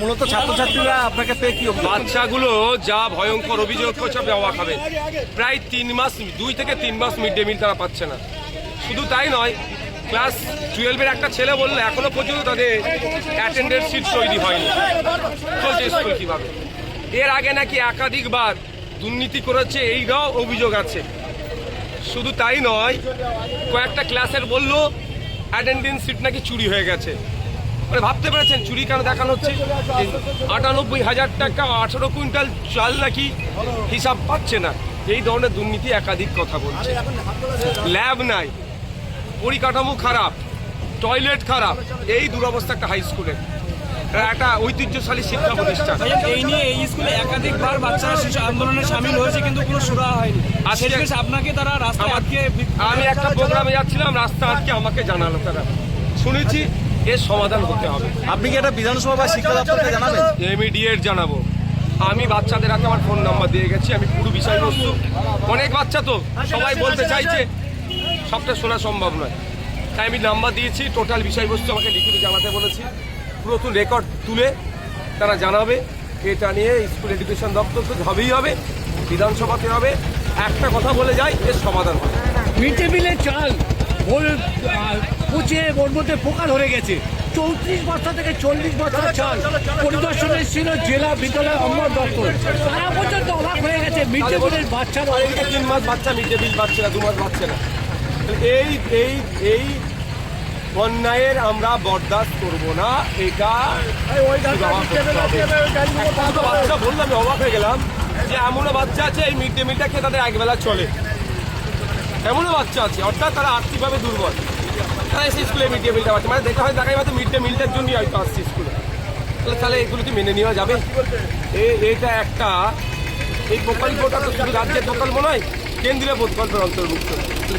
মূলত ছাত্রছাত্রীরা আপনাকে পেয়ে কি? বাচ্চাগুলো যা ভয়ঙ্কর অভিযোগ করছে আপনি হবেন প্রায় তিন মাস, দুই থেকে তিন মাস মিড ডে মিল তারা পাচ্ছে না। শুধু তাই নয় ক্লাস টুয়েলভের একটা ছেলে বলল, এখনও পর্যন্ত তাদের অ্যাটেন্ডেন্স সিট তৈরি হয়নি। চলছে স্কুল কীভাবে? এর আগে নাকি একাধিকবার দুর্নীতি করেছে এই এইটাও অভিযোগ আছে। শুধু তাই নয়, কয়েকটা ক্লাসের বলল অ্যাটেন্ডেন্স সিট নাকি চুরি হয়ে গেছে। মানে ভাবতে পেরেছেন চুরি কেন দেখানো হচ্ছে? আটানব্বই হাজার টাকা আঠারো কুইন্টাল চাল নাকি হিসাব পাচ্ছে না। এই ধরনের দুর্নীতি একাধিক কথা বলছে। ল্যাব নাই পরিকাঠামো খারাপ টয়লেট খারাপ এই দুরবস্থা একটা হাই স্কুলের একটা ঐতিহ্যশালী শিক্ষা প্রতিষ্ঠান। এই নিয়ে এই স্কুলে একাধিকবার বাচ্চারা শিশু আন্দোলনে সামিল হয়েছে কিন্তু কোনো সুরা হয়নি। আর শেষমেশ আপনাকে তারা রাস্তা আটকে আমি একটা প্রোগ্রামে যাচ্ছিলাম রাস্তা আজকে আমাকে জানালো তারা। শুনেছি এর সমাধান হতে হবে? আপনি কি এটা বিধানসভা বা শিক্ষা দপ্তরকে জানাবেন? ইমিডিয়েট জানাব। আমি বাচ্চাদের হাতে আমার ফোন নাম্বার দিয়ে গেছি আমি পুরো বিষয়বস্তু। অনেক বাচ্চা তো সবাই বলতে চাইছে সবটা শোনা সম্ভব নয়। তাই আমি নাম্বার দিয়েছি টোটাল বিষয়বস্তু আমাকে লিখিত জানাতে বলেছি। পুরো তো রেকর্ড তুলে তারা জানাবে এটা নিয়ে স্কুল এডুকেশন দপ্তর তো হবেই হবে বিধানসভাতে হবে। একটা কথা বলে যাই এর সমাধান হবে। মিড ডে মিলের চাল। পচে ওর মধ্যে পোকা ধরে গেছে। চৌত্রিশ বস্তা থেকে চল্লিশ বস্তা চাল পরিদর্শনে ছিল জেলা বিদ্যালয় অম্বর দপ্তর। তারা পর্যন্ত অবাক হয়ে গেছে মিড ডে মিলের এই তিন মাস বাচ্চা মিড ডে মিল পাচ্ছে না দু মাস পাচ্ছে না। এই এই এই অন্যায়ের আমরা বরদাস্ত করব না এটা বাচ্চা বললাম অবাক হয়ে গেলাম যে এমনও বাচ্চা আছে এই মিড ডে মিলটা খেয়ে তাদের একবেলা চলে। এমনও বাচ্চা আছে, অর্থাৎ তারা আর্থিকভাবে দুর্বল। তারা এসে স্কুলে মিড ডে মিলটা পাচ্ছে। মানে দেখা হয় দেখাই হয়তো মিড ডে মিলটার জন্যই হয়তো আসছে স্কুলে। তাহলে তাহলে এগুলো কি মেনে নেওয়া যাবে? এটা একটা, এই প্রকল্পটা তো শুধু রাজ্যের প্রকল্প নয়, কেন্দ্রীয় প্রকল্পের অন্তর্ভুক্ত।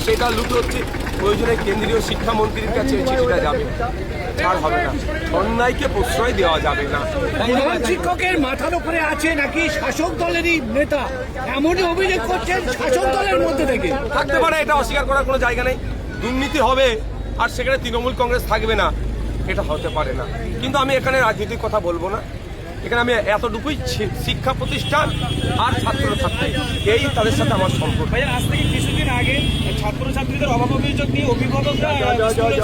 সেটা লুট হচ্ছে। প্রয়োজনে কেন্দ্রীয় শিক্ষামন্ত্রীর কাছে চিঠিটা যাবে। ছাড় হবে না। অন্যায়কে প্রশ্রয় দেওয়া যাবে না। শিক্ষকের মাথার উপরে আছে নাকি শাসক দলেরই নেতা? এমনই অভিযোগ করছেন শাসক দলের মধ্যে থেকে। থাকতে পারে এটা অস্বীকার করার কোনো জায়গা নেই। দুর্নীতি হবে আর সেখানে তৃণমূল কংগ্রেস থাকবে না এটা হতে পারে না। কিন্তু আমি এখানে রাজনীতির কথা বলব না। এখানে আমি এতটুকুই শিক্ষা প্রতিষ্ঠান আর ছাত্র ছাত্রী এই তাদের সাথে আমার সম্পর্ক। আজ থেকে কিছুদিন আগে ছাত্র ছাত্রীদের অভাব অভিযোগ নিয়ে অভিভাবকরা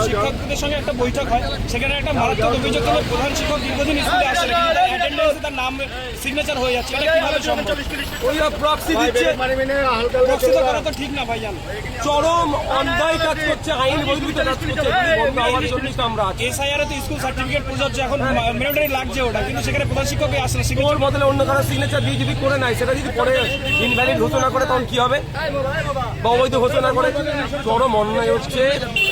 শিক্ষকদের সঙ্গে একটা বৈঠক হয়। সেখানে একটা মারাত্মক অভিযোগ হলো প্রধান শিক্ষক দীর্ঘদিন স্কুলে আসেন অ্যাটেন্ডেন্সে তার নাম সিগনেচার হয়ে যাচ্ছে। এটা কীভাবে সম্ভব? ওই প্রক্সি দিচ্ছে। প্রস্তুত করা তো ঠিক না ভাইজান চরম অন্যায় কাজ করছে আইন বহির্ভূত কাজ করছে বন্ধ হওয়ার জন্যই তো আমরা এসআইআর তো স্কুল সার্টিফিকেট প্রযোজ্য এখন ম্যান্ডেটরি লাগছে ওটা কিন্তু সেখানে প্রধান শিক্ষকই আসে না বদলে অন্য কারও সিগনেচার দিয়ে যদি করে নাই সেটা যদি পরে ইনভ্যালিড ঘোষণা করে তখন কি হবে? বা অবৈধ ঘোষণা করে? চরম অন্যায় হচ্ছে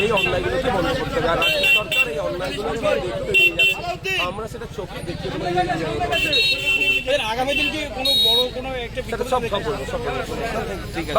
এই অন্যায়গুলোকে বন্ধ করতে হবে। আর রাজ্য সরকার এই দেখতে নিয়ে যাচ্ছে। আমরা সেটা চোখে। এর আগামী দিন কি কোনো বড় কোনো একটা সব সব সব ঠিক আছে।